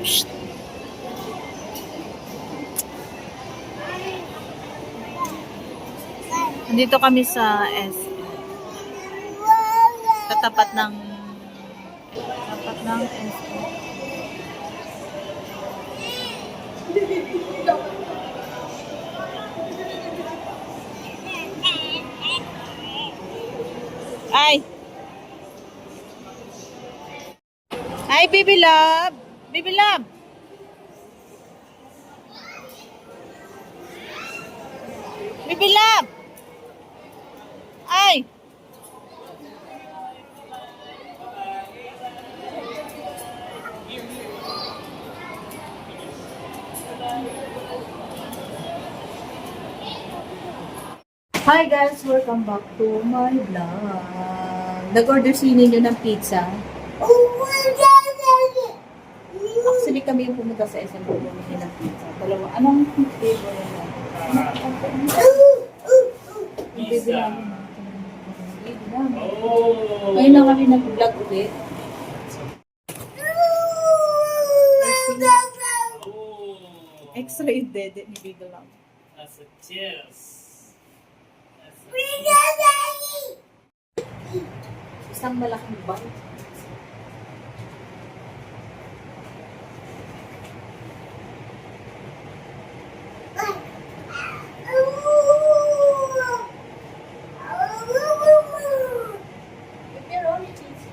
Psst. Nandito kami sa S. Sa tapat ng tapat ng S. Ay! Ay, baby love! Love! Ay! Hi guys! Welcome back to my vlog. Nag-order si ninyo ng pizza. Actually, kami yung pumunta sa SM bumili ng pizza. Dalawa. Anong flavor na? Yung namin. Baby namin. Oh. Ngayon na kami nag-vlog ulit. Yung dede ni Love. That's a cheers. That's a Isang malaking bite. Pepperoni cheese.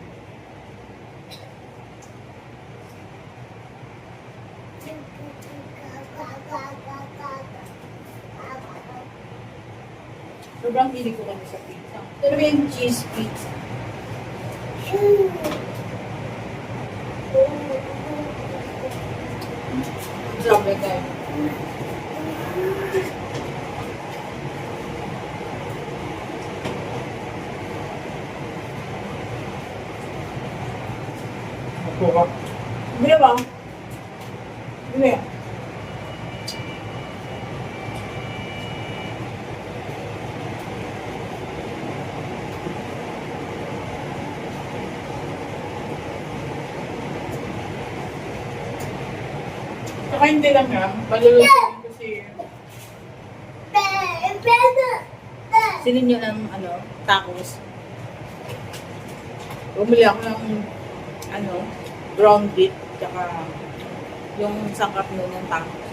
Sobrang hilig ko kami sa pizza. Pero yung cheese pizza. Grabe kayo. Ako ka. Bili ba? Saka hindi lang yan, palulutuin kasi Silin nyo ng ano, tacos. bumili ako ng ano, ground beef, tsaka Yung sangkap nyo ng tacos.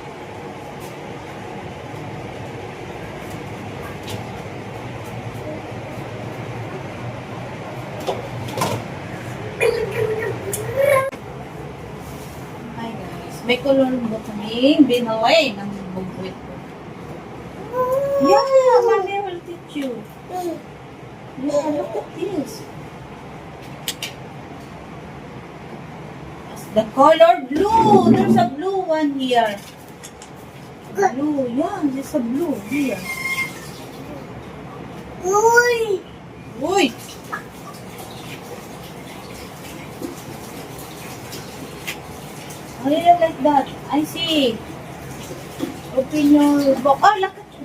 Hi ba kaming binaway ng bugwit ko? Yeah, mommy will teach you. Yeah, look at this. The color blue. There's a blue one here. Blue, yeah, there's a blue here. Uy! Oh, you don't like that. I see. Open your book. Oh, look at you.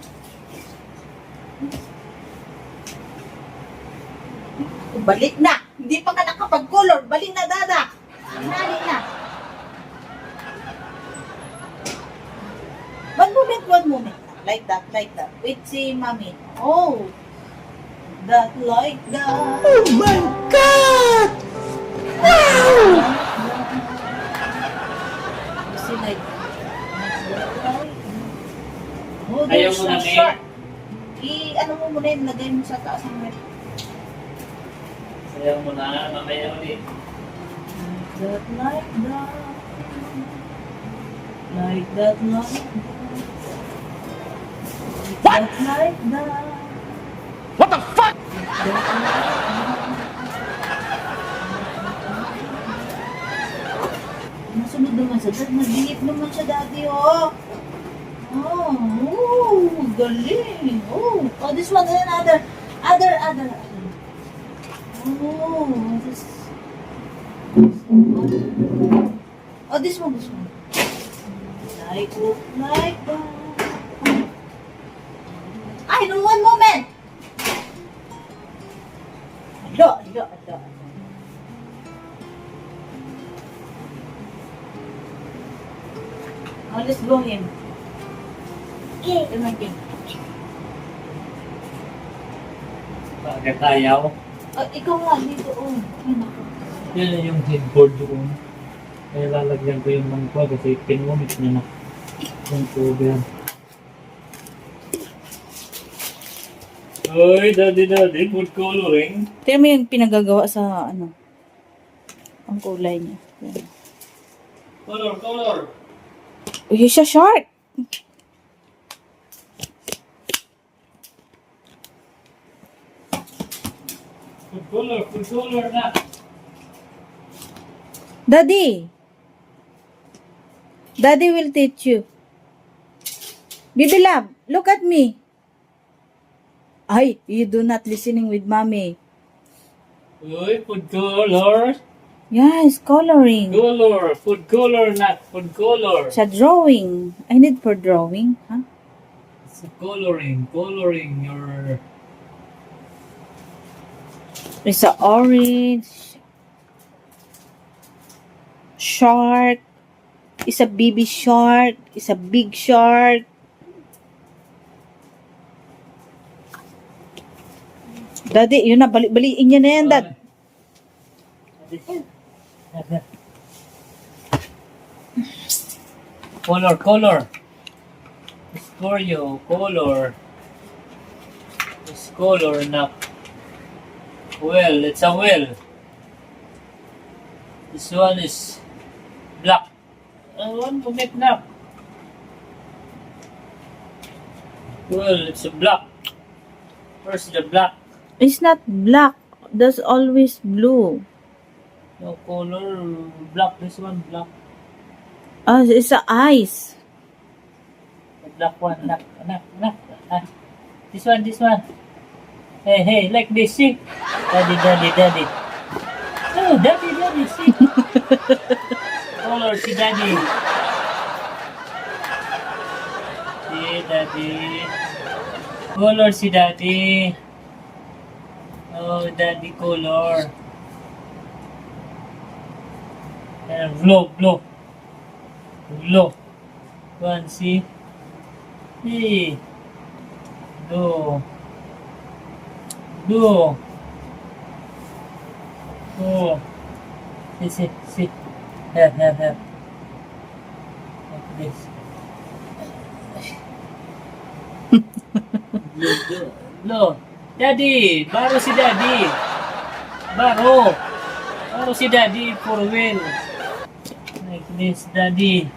Balik na. Hindi pa ka nakapag-color. Balik na, dada. Balik na. One moment, one moment. Like that, like that. Wait, si mami. Oh. That, like that. Oh my God! Ayaw mo na, short. I, ano mo muna yun, lagay mo sa taas ng rep. Sayaw mo na, mamaya ulit. That like that. Like that, like that. What? Like that. What the fuck? Naman siya. Dad, nag-iip naman siya dati, oh. Oh, oh, galing. Oh, oh, this one, another, other, other, other. Oh, this. Oh, this one, this one. Like, look like that. Ay, no, one moment. Alo, alo, alo, Oh, let's go him. Come on, Kim. Bakit ayaw? Oh, ikaw nga dito. Oh. Yan na yung headboard doon. Kaya lalagyan ko yung mangkwa kasi pinumit na na yung cover. Oy, daddy, daddy, good coloring. Tingnan mo yung pinagagawa sa ano. Ang kulay niya. Yan. Color, color. Uy, siya color, good color na. Daddy! Daddy will teach you. Baby love, look at me. Ay, you do not listening with mommy. Good color. Yes, coloring. Color, food color na, food color. Sa drawing. I need for drawing. Huh? It's coloring, coloring your There's a orange. Shark. Is a baby shark. Is a big shark. Daddy, yun na, bali-baliin niya na yan, dad. Color, color. Scorpio, color. It's color na. Well, it's a well. This one is black. I want to make na. Well, it's a black. Where's the black? It's not black. There's always blue. No color, black. This one, black. Ah, it's a ice. The black one, black, black, black. Ah, this one, this one. Hey, hey, like this, see? Daddy, daddy, daddy. Oh, daddy, daddy, see? Color si daddy. See, daddy. Color si daddy. Oh, daddy color. And blow, blow. Blow. One, see? Hey. Blow. Blow. Oh. See, see, see. Here, here, here. Like this. blow, blow, blow. Daddy! Baro si daddy! Baro! Baro si daddy for wheel. Like this, daddy.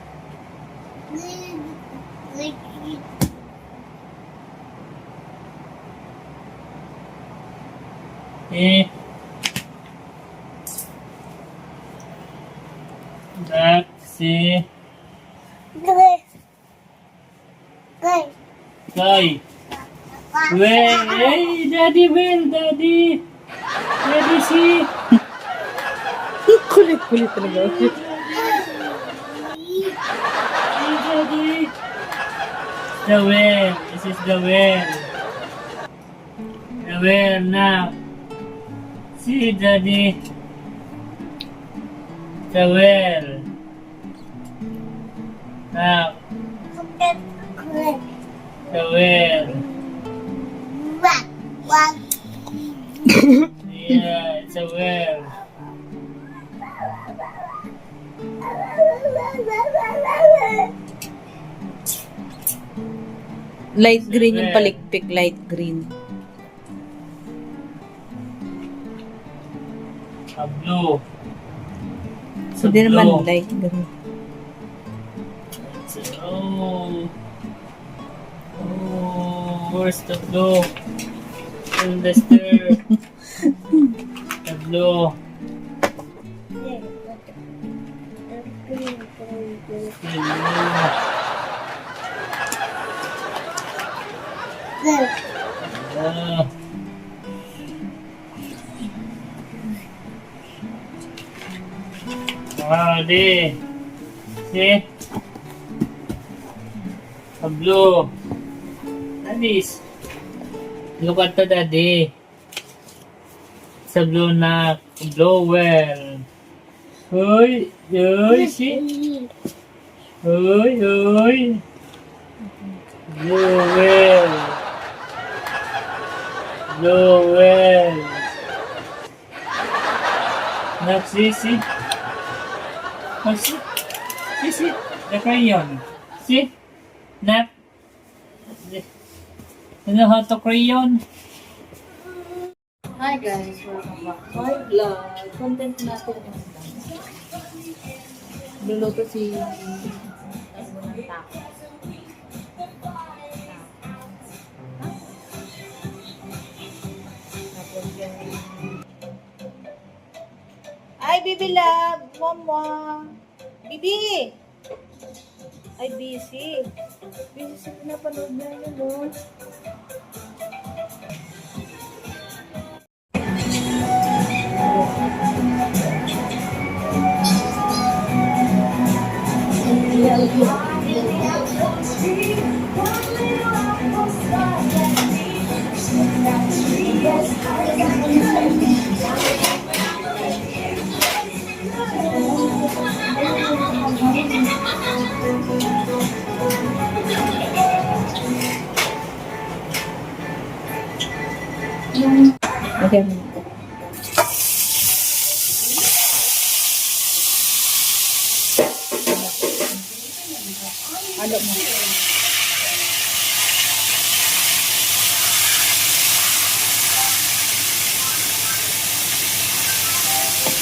Eh. Back, si Kay. Well, hey, daddy, well, daddy. Daddy, si. Kulit-kulit talaga. The well. This is the well. The well now. See, daddy. The well. Now, the well. Yeah, it's a well. Light green yung palikpik. Light green. A blue. It's a Hindi naman blue. light green. Oh. Oh, where's the blue? In the stair. the blue. The blue. Ah. Ah, di. See? A blue. Anis. Look at the daddy. It's a blue na blow well. Uy, uy, see? Uy, uy. Joel. Joel. Nak sisi. Nak si. Sisi. Crayon. See? Nak. You know how to crayon? Hi guys, welcome back to my vlog. Content natin yung Luluto si ano ng. Bibi Love! Mama! Bibi! Ay, busy. Busy sa pinapanood na yun, no?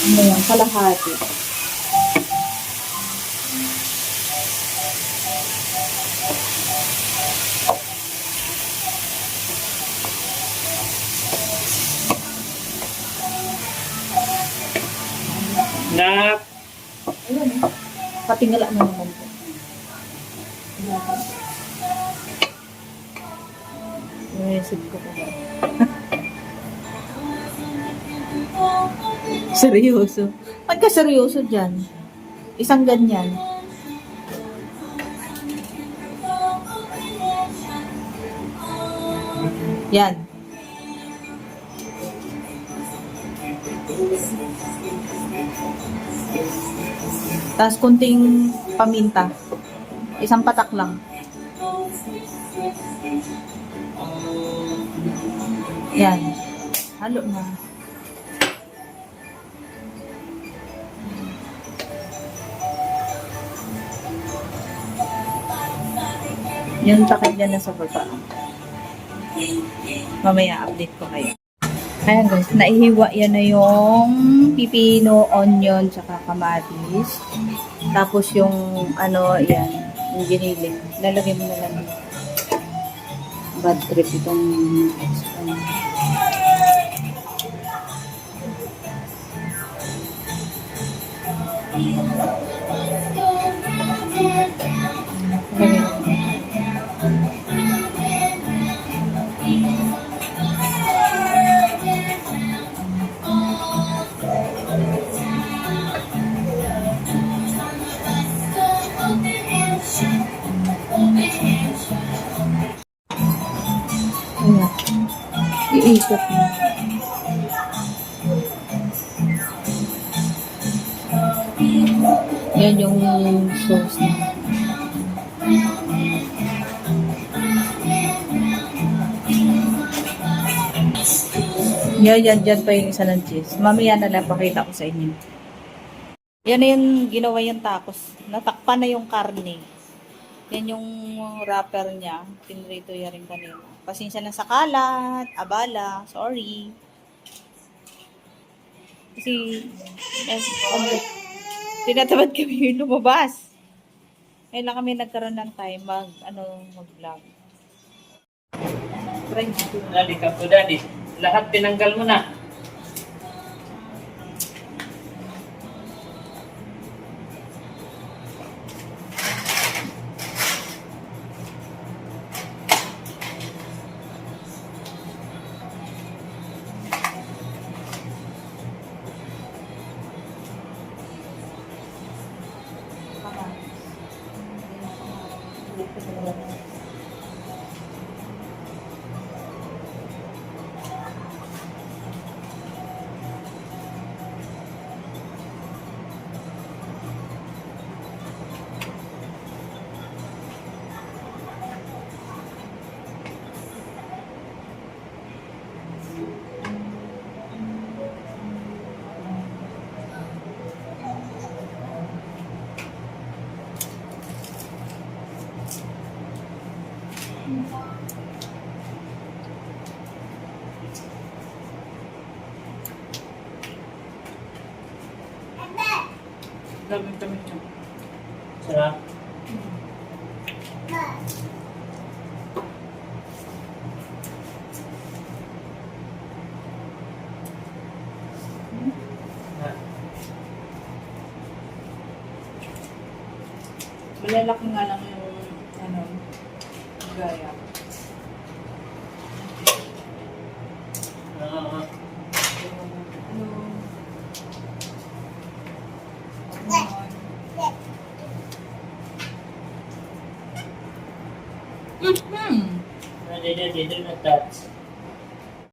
Ano yan? Kalahati. Nak. Ayun. Patingala mo naman po. Inisip ko pa seryoso. Pagka seryoso dyan, isang ganyan. Yan. Tapos kunting paminta. Isang patak lang. Yan. Halo na. Yung takip niya na sa baba. Mamaya update ko kayo. Ayan guys, naihiwa yan na yung pipino, onion, tsaka kamatis. Tapos yung ano, yan, yung giniling. Lalagay mo na lang. Bad trip itong ano. Iikot mo. Yan yung sauce na. Yan, yan, dyan pa yung isa ng cheese. Mamaya na lang pakita ko sa inyo. Yan na yung ginawa yung tacos. Natakpan na yung karne. Yan yung wrapper niya. Pinrito ya rin kanina. Pasensya na sa kalat, abala, sorry. Kasi, eh, ano, tinatamad kami lumabas. Ngayon lang kami nagkaroon ng time mag, ano, mag-vlog. Natin. Dali ka po, daddy. Lahat tinanggal mo na. Gamit kami niya. Sarap. Ah, Malalaki nga lang yung ano, gaya. ah, Mm-hmm. ah, Daddy,